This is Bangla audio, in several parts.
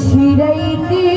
শিরাইতে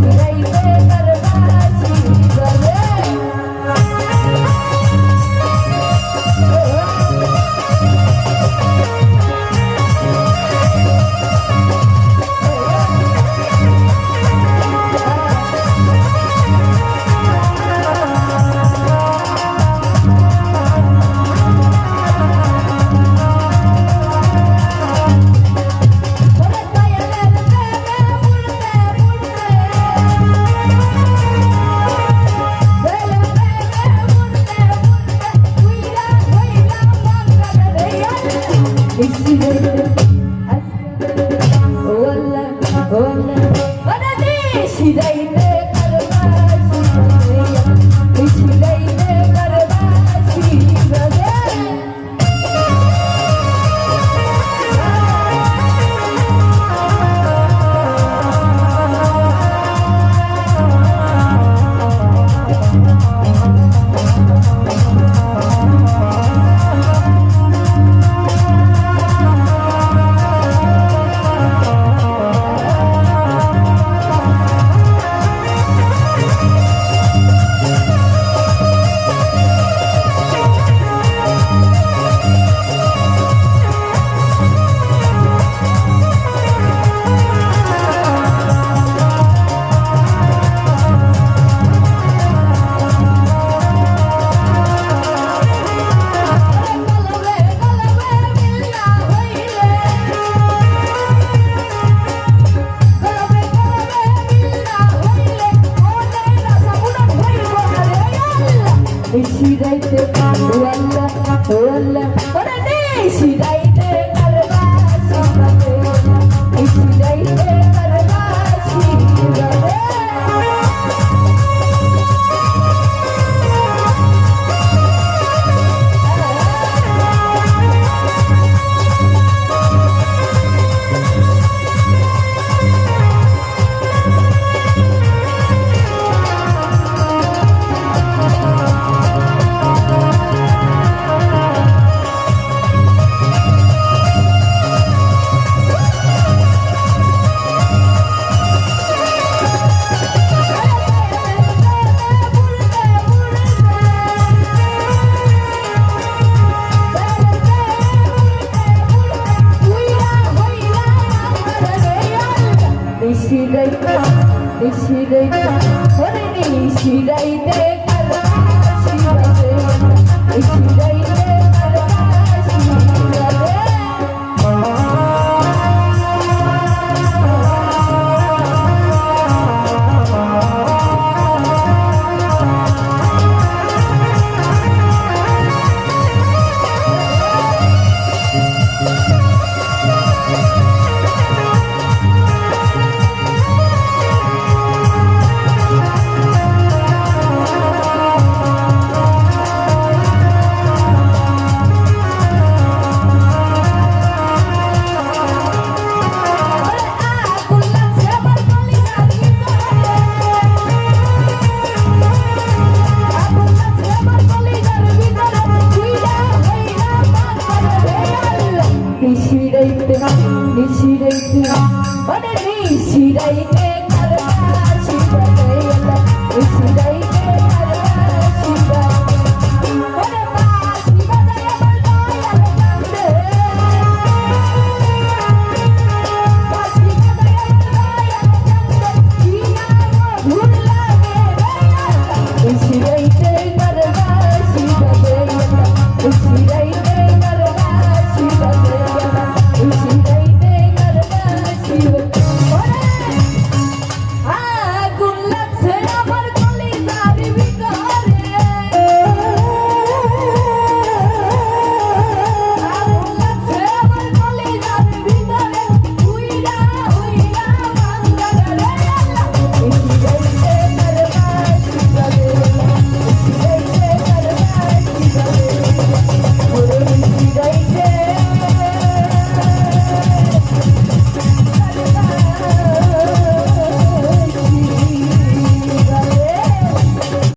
baby. সিরাইতে ওরে ওরে ওরে সিরাই নিশিরাইতে নিশিরাইতে ওরে নিশিরাইতে নিশিরাইতে নিশিরাইতে